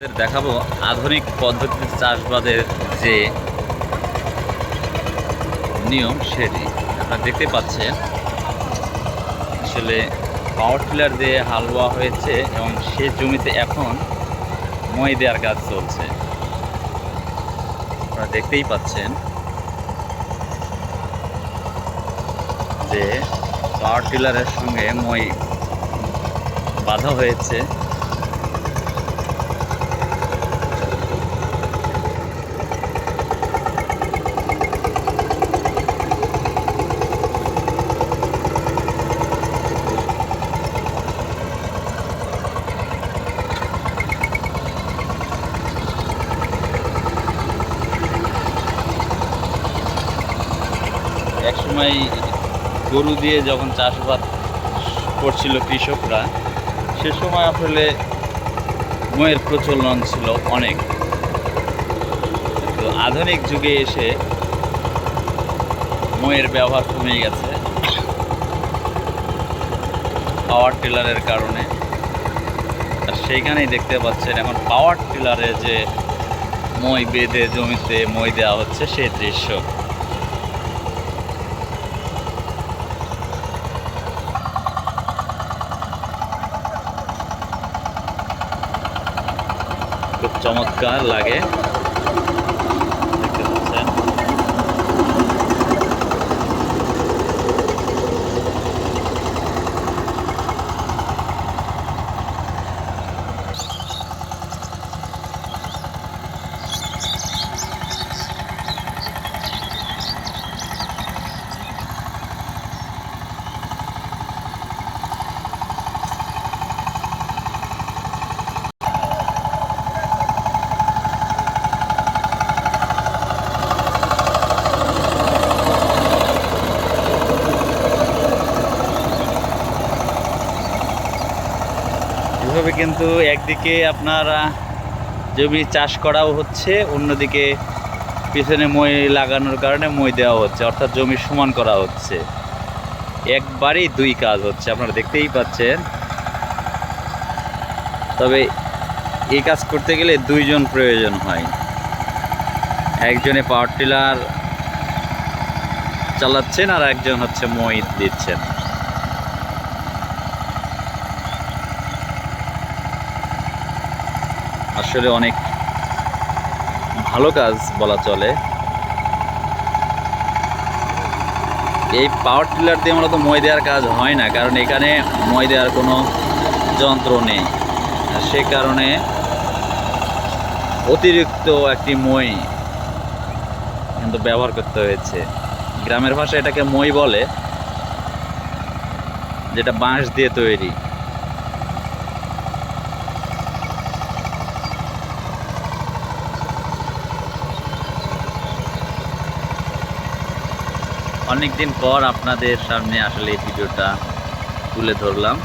দেখাবো আধুনিক পদ্ধতিতে চাষবাদের যে নিয়ম সেটি। আপনারা দেখতে পাচ্ছেন, আসলে পাওয়ার টিলার দিয়ে হাল বোয়া হয়েছে এবং সে জমিতে এখন মই দেওয়ার কাজ চলছে। আপনারা দেখতেই পাচ্ছেন যে পাওয়ার টিলারের সঙ্গে মই বাঁধা হয়েছে। একসময় গরু দিয়ে যখন চাষাবাদ করছিল কৃষকরা, সে সময় আসলে ময়ের প্রচলন ছিল অনেক। তো আধুনিক যুগে এসে ময়ের ব্যবহার কমে গেছে। পাওয়ার টিলারের কারণে। আর সেইখানেই দেখতে পাচ্ছেন এখন পাওয়ার টিলারে যে মই বেঁধে জমিতে মই দেওয়া হচ্ছে সেই দৃশ্য। খুব চমৎকার লাগে দেখতে পাচ্ছেন এভাবে কিন্তু একদিকে আপনার জমি চাষ করাও হচ্ছে, অন্যদিকে পিছনে মই লাগানোর কারণে মই দেওয়া হচ্ছে, অর্থাৎ জমি সমান করা হচ্ছে। একবারই দুই কাজ হচ্ছে, আপনারা দেখতেই পাচ্ছেন। তবে এই কাজ করতে গেলে দুইজন প্রয়োজন হয়। একজনে পাওয়ার টিলার চালাচ্ছেন আর একজন হচ্ছে মই দিচ্ছেন। আসলে অনেক ভালো কাজ বলা চলে। এই পাওয়ার টিলার দিয়ে মূলত মই দেওয়ার কাজ হয় না, কারণ এখানে মই দেওয়ার কোনো যন্ত্র নেই। সে কারণে অতিরিক্ত একটি মই কিন্তু ব্যবহার করতে হয়েছে। গ্রামের ভাষায় এটাকে মই বলে, যেটা বাঁশ দিয়ে তৈরি। অনেক দিন পর আপনাদের সামনে আসলে এই ভিডিওটা তুলে ধরলাম।